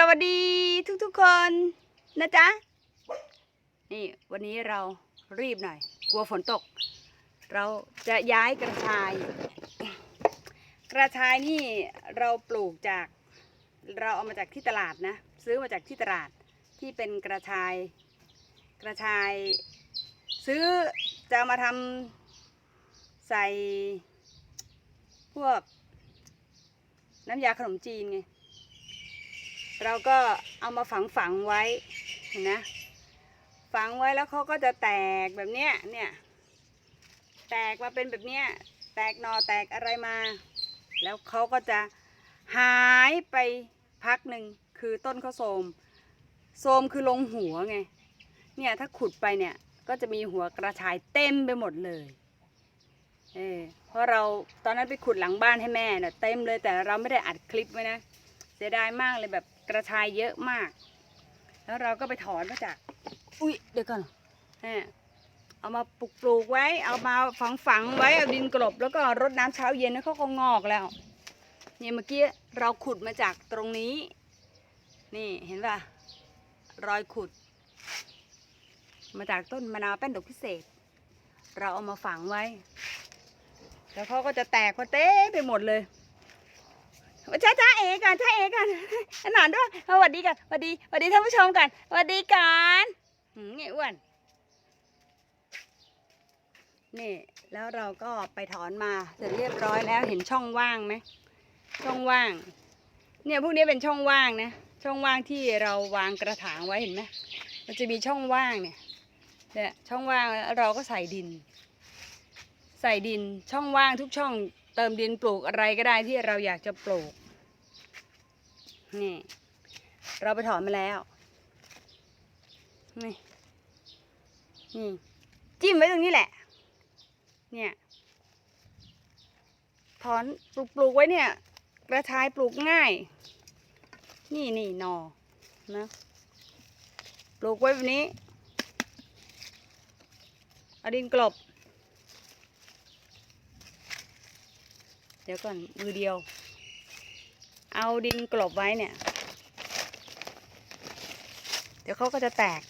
สวัสดีทุกๆคนนะจ๊ะ นี่วันนี้เรารีบหน่อย กลัวฝนตก เราจะย้ายกระชาย กระชายนี่เราปลูกจาก เราเอามาจากที่ตลาดนะ ซื้อมาจากที่ตลาดที่เป็นกระชาย กระชาย ซื้อจะมาทำใส่พวกน้ำยาขนมจีนไง เราก็เอามาฝังฝังไว้เห็นนะฝังไว้แล้วเขาก็จะแตกแบบเนี้ยเนี่ยแตกมาเป็นแบบเนี้ยแตกหนอแตกอะไรมา แล้วเขาก็จะหายไปพักหนึ่งคือต้นข้าวโสมโสมคือลงหัวไงเนี่ยถ้าขุดไปเนี่ยก็จะมีหัวกระชายเต็มไปหมดเลยเออเพราะเราตอนนั้นไปขุดหลังบ้านให้แม่เนี่ยเต็มเลยแต่เราไม่ได้อัดคลิปไว้นะเสียดายมากเลยแบบ กระชายเยอะมาก แล้วเราก็ไปถอนมาจาก อุ้ยเดี๋ยวก่อนเอามาปลูกปลูกๆไว้ เอามาฝังฝังๆไว้เอาดินกลบ แล้วก็รดน้ำเช้าเย็นแล้วเขาก็งอกแล้ว เนี่ยเมื่อกี้เราขุดมาจากตรงนี้ นี่เห็นป่ะรอยขุด มาจากต้นมะนาวแป้นดอกพิเศษ เราเอามาฝังไว้ แล้วเขาก็จะแตกมาเต้ไปหมดเลย จ้าจ้าเอกันจ้าเอกันขนาดด้วยสวัสดีกันสวัสดีสวัสดีท่านผู้ชมกันสวัสดีกันหืมไงอ้วนนี่แล้วเราก็ไปถอนมาเสร็จเรียบร้อยแล้วเห็นช่องว่างไหมช่องว่าง เนี่ยพวกนี้เป็นช่องว่างนะช่องว่างที่เราวางกระถางไว้เห็นไหมมันจะมีช่องว่างเนี่ยเนี่ยช่องว่างเราก็ใส่ดิน ใส่ดินช่องว่างทุกช่อง เติมดินปลูกอะไรก็ได้ที่เราอยากจะปลูก นี่ เราไปถอนมาแล้ว นี่ นี่ จิ้มไว้ตรงนี้แหละ เนี่ย ถอนปลูกปลูกไว้เนี่ย กระชายปลูกง่าย นี่นี่หนอ นะ ปลูกไว้แบบนี้ เอาดินกลบ เดี๋ยวก่อนมือเดียว เอาดินกลบไว้เนี่ย เดี๋ยวเขาก็จะแตก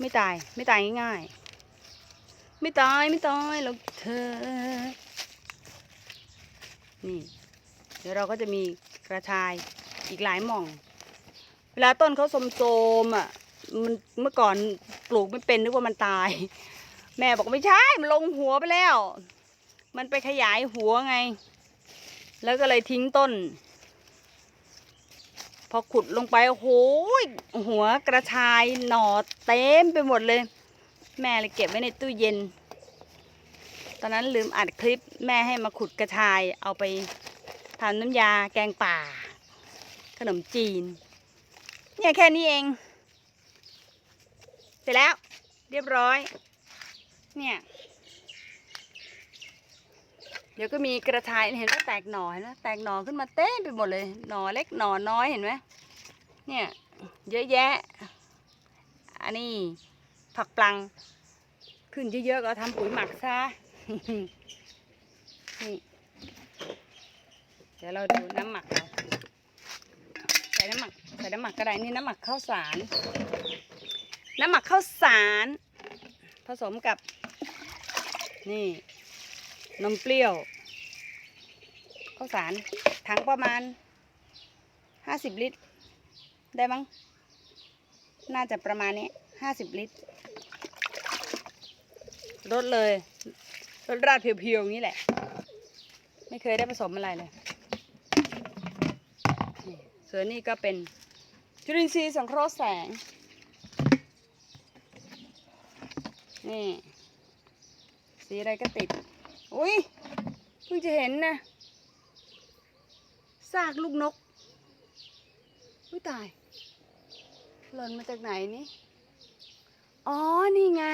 ไม่ตายไม่ตายง่ายๆไม่ตายไม่ตายหรอกเธอ นี่ เดี๋ยวเราก็จะมีกระชายอีกหลายหม่อง เวลาต้นเขาโสมๆอะมันเมื่อก่อนปลูกไม่เป็นนึกว่ามันตาย แม่บอกไม่ใช่ มันลงหัวไปแล้ว มันไปขยายหัวไง แล้วก็เลยทิ้งต้น พอขุดลงไปโอ้โหหัวกระชายหน่อเต็มไปหมดเลย แม่เลยเก็บไว้ในตู้เย็น ตอนนั้นลืมอัดคลิปแม่ให้มาขุดกระชายเอาไปทำน้ำยาแกงป่า ขนมจีน เนี่ยแค่นี้เอง เสร็จแล้ว เรียบร้อย เนี่ย เดี๋ยวก็มีกระชายเห็นว่าแตกหน่อเห็นไหมแตกหน่อขึ้นมาเต้มไปหมดเลย หน่อเล็กหน่อน้อยเห็นไหมเนี่ยเยอะแยะ อันนี้ผักปลัง ขึ้นเยอะๆก็ทำปุ๋ยหมักซะนี่เดี๋ยวเราดูน้ำหมักเราใส่น้ำหมักใส่น้ำหมักก็ได้นี่น้ำหมักข้าวสาร น้ำหมักข้าวสาร ผสมกับนี่ นมเปรี้ยวข้าวสารถังประมาณห้าสิบลิตร ได้มั้ง น่าจะประมาณนี้ห้าสิบลิตรรดเลยรดราดเพียวๆนี้แหละ ไม่เคยได้ผสมอะไรเลยส่วนนี้ก็เป็นจุลินทรีย์สังเคราะห์แสง นี่ สีอะไรก็ติด อุ้ยเพิ่งจะเห็นนะซากลูกนกอุ้ยตายหล่นมาจากไหนนี่ อ๋อ นี่ไง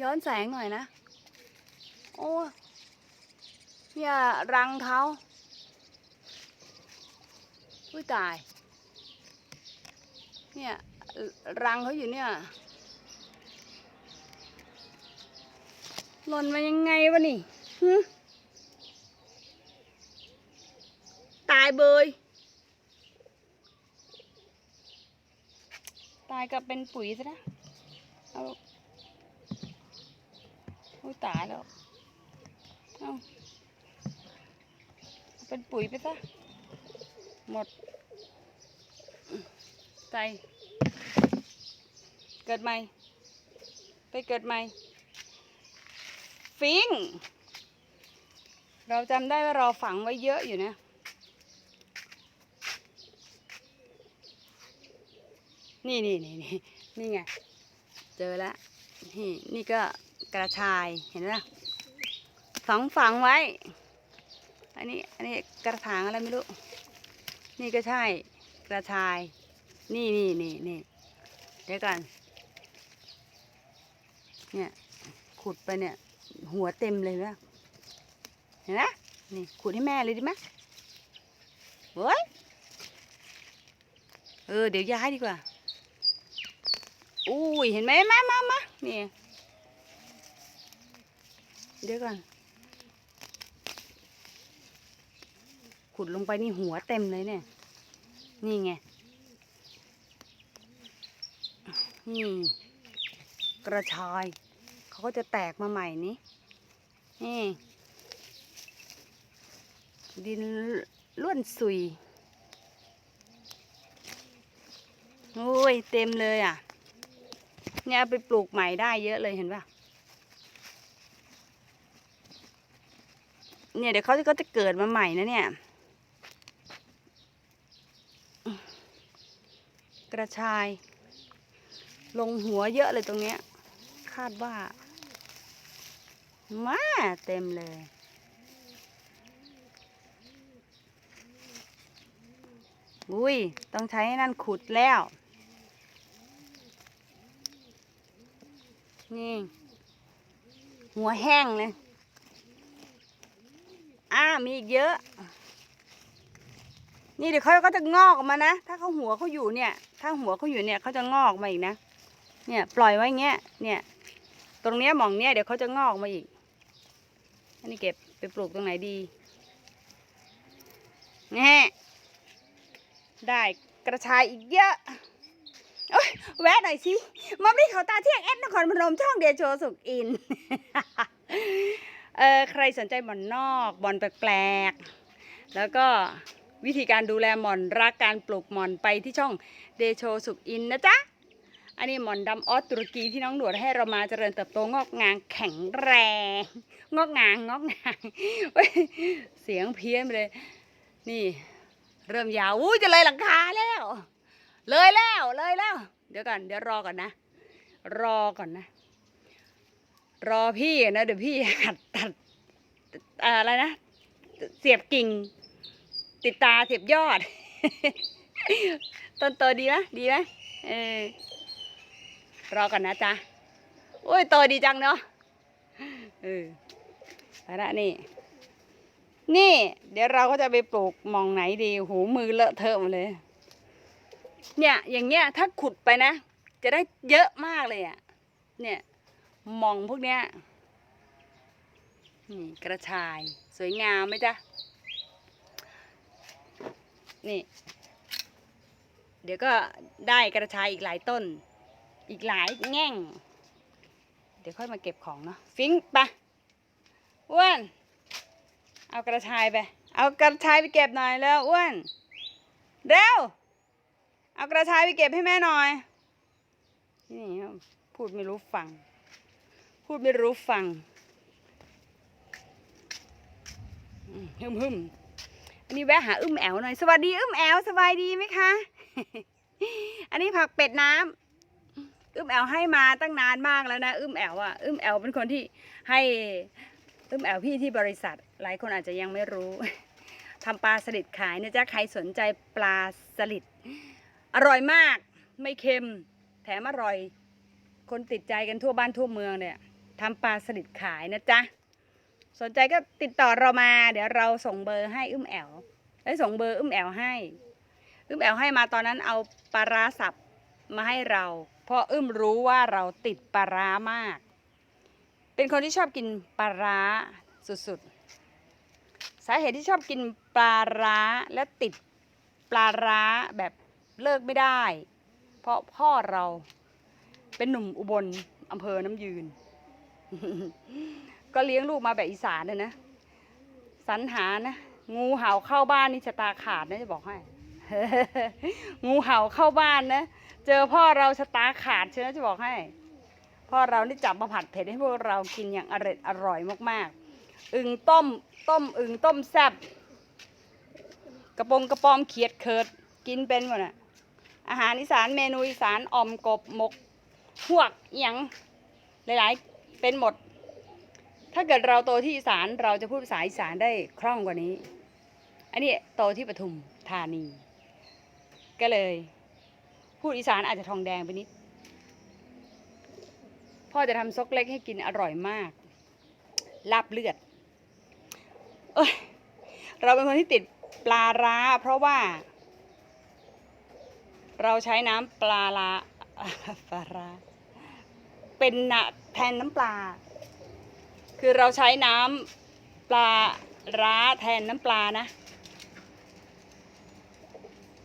ย้อนแสงหน่อยนะ โอ้เนี่ยรังเขาอุ้ยตาย เนี่ย รังเขาอยู่เนี่ย หล่นมายังไงวะนี่ตายเบย ตายก็เป็นปุ๋ยซะนะ เอาโอ้ตายแล้วเอาเอาเป็นปุ๋ยไปซะ หมด ใจ เกิดใหม่ ไปเกิดใหม่ ฟิงเราจำได้ว่าเราฝังไว้เยอะอยู่นะ นี่นี่นี่นี่นี่ไง เจอแล้วนี่นี่ก็กระชายเห็นไหมฝังฝังไว้ อันนี้อันนี้กระถางอะไรไม่รู้ นี่ก็ใช่กระชาย นี่นี่นี่นี่เดี๋ยวกันเนี่ยขุดไปเนี่ย หัวเต็มเลยนะเห็นไหมนี่ขุดให้แม่เลยดีไหมเฮ้ยเออเดี๋ยวย้ายดีกว่าอุ้ยเห็นไหมมามามานี่เดี๋ยวก่อน ขุดลงไปนี่หัวเต็มเลยเนี่ย นี่ไง นี่ กระชาย เขาก็จะแตกมาใหม่นี้นี่ ดินล้วนสุยโอ้ยเต็มเลยอะ เนี่ยไปปลูกใหม่ได้เยอะเลยเห็นป่ะ เนี่ยเดี๋ยวเขาก็จะเกิดมาใหม่นะเนี่ย กระชาย ลงหัวเยอะเลยตรงเนี้ย คาดว่า มาเต็มเลย อุ้ย ต้องใช้นั่นขุดแล้ว นี่ หัวแห้งเลยอ่ามีอีกเยอะ นี่เดี๋ยวเขาก็จะงอกออกมานะ ถ้าเขาหัวเขาอยู่เนี่ย ถ้าหัวเขาอยู่เนี่ยเขาจะงอกมาอีกนะ เนี่ย ปล่อยไว้เงี้ย เนี่ย ตรงเนี้ยหมองเนี้ยเดี๋ยวเขาจะงอกมาอีก อันนี้เก็บไปปลูกตรงไหนดีแน่ได้กระชายอีกเยอะโอ๊ยแวะหน่อยสิมาไม่เขาตาเที่ยงแอดนครพนมช่องเดียโชสุขอิน เออใครสนใจหมอนนอกบอลแปลกๆ แล้วก็วิธีการดูแลหมอนรักการปลูกหมอนไปที่ช่องเดโชสุขอินนะจ๊ะ อันนี้หมอนดำออสตุรกีที่น้องหนวดให้เรามาเจริญเติบโตงอกงามแข็งแรง งอกงางงอกงางเสียงเพี้ยนไปเลย นี่ เริ่มยาวอู้จะเลยหลังคาแล้ว เลยแล้วเลยแล้ว เดี๋ยวก่อนเดี๋ยวรอก่อนนะ รอก่อนนะ รอพี่นะเดี๋ยวพี่หัดตัดอ่าอะไรนะ เสียบกิ่ง ติดตาเสียบยอด ต้นโตดีไหมดีไหมเออ รอก่อนนะจ๊ะโอ้ยโตดีจังเนาะเออไปละนี่ นี่ เดี๋ยวเราก็จะไปปลูกมองไหนดีหูมือเลอะเทอะหมดเลย เนี่ยอย่างเงี้ยถ้าขุดไปนะ จะได้เยอะมากเลยอะ เนี่ยมองพวกเนี้ยนี่กระชายสวยงามไหมจ๊ะ นี่ เดี๋ยวก็ได้กระชายอีกหลายต้น อีกหลายแง่ง เดี๋ยวค่อยมาเก็บของเนาะฟิงไปะอ้วนเอากระชายไป เอากระชายไปเก็บหน่อยแล้วอ้วนเร็วเอากระชายไปเก็บให้แม่หน่อยนี่พูดไม่รู้ฟัง พูดไม่รู้ฟังฮึมฮึมอันนี้แวะหาอึ้มแอวหน่อย สวัสดีอึ้มแอวสบายดีไหมคะ อันนี้ผักเป็ดน้ำ อึ้มแอวให้มาตั้งนานมากแล้วนะอึ้มแอวอะอึ้มแอวเป็นคนที่ให้อึ้มแอวพี่ที่บริษัท หลายคนอาจจะยังไม่รู้ทำปลาสลิดขายนะจ๊ะใครสนใจปลาสลิดอร่อยมากไม่เค็ม แถมอร่อย คนติดใจกันทั่วบ้านทั่วเมืองเนี่ยทำปลาสลิดขายนะจ๊ะสนใจก็ติดต่อเรามา เดี๋ยวเราส่งเบอร์ให้อึ้มแอวได้ส่งเบอร์อึ้มแอวให้อึ้มแอวให้มาตอนนั้นเอาปลาร้าสับมาให้เรา ราะอึ้มรู้ว่าเราติดปลาร้ามาก เป็นคนที่ชอบกินปลาร้าสุดๆ สาเหตุที่ชอบกินปลาร้าและติดปลาร้าแบบเลิกไม่ได้ เพราะพ่อเราเป็นหนุ่มอุบลอำเภอน้ำยืน ก็เลี้ยงลูกมาแบบอีสานเลยนะสรรหานะ งูเห่าเข้าบ้านนี่ชะตาขาดนะจะบอกให้ งูเห่าเข้าบ้านนะ เจอพ่อเราชะตาขาดเชียวนะจะบอกให้ พ่อเรานี่จับมาผัดเผ็ดให้พวกเรากินอย่างอร่อยอร่อยมากๆ อึ่งต้มต้มอึ่งต้มแซ่บกระปงกระปอมเขียดเคิดกินเป็นหมดอะอาหารอีสานเมนูอีสานอ่อมกบหมกพวกเอียงหลายๆเป็นหมด ถ้าเกิดเราโตที่อีสานเราจะพูดภาษาอีสานได้คล่องกว่านี้ อันนี้โตที่ปทุมธานี ก็เลย พูดอีสานอาจจะทองแดงไปนิด พ่อจะทำซกเล็กให้กินอร่อยมาก ลาบเลือด เอ้ย เราเป็นคนที่ติดปลาร้า เพราะว่า เราใช้น้ำปลาร้าปลาร้าเป็นนะแทนน้ำปลา คือเราใช้น้ำปลาร้าแทนน้ำปลานะ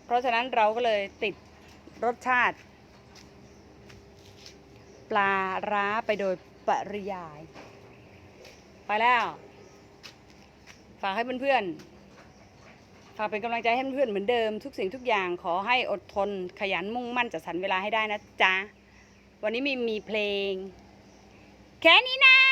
เพราะฉะนั้นเราก็เลยติดรสชาติ ปลาร้าไปโดยปริยาย ไปแล้ว ฝากให้เพื่อนๆ ฝากเป็นกำลังใจให้เพื่อนๆเหมือนเดิม ทุกสิ่งทุกอย่างขอให้อดทน ขยันมุ่งมั่นจัดสรรเวลาให้ได้นะจ๊ะ วันนี้มีมีเพลง แค่นี้นะ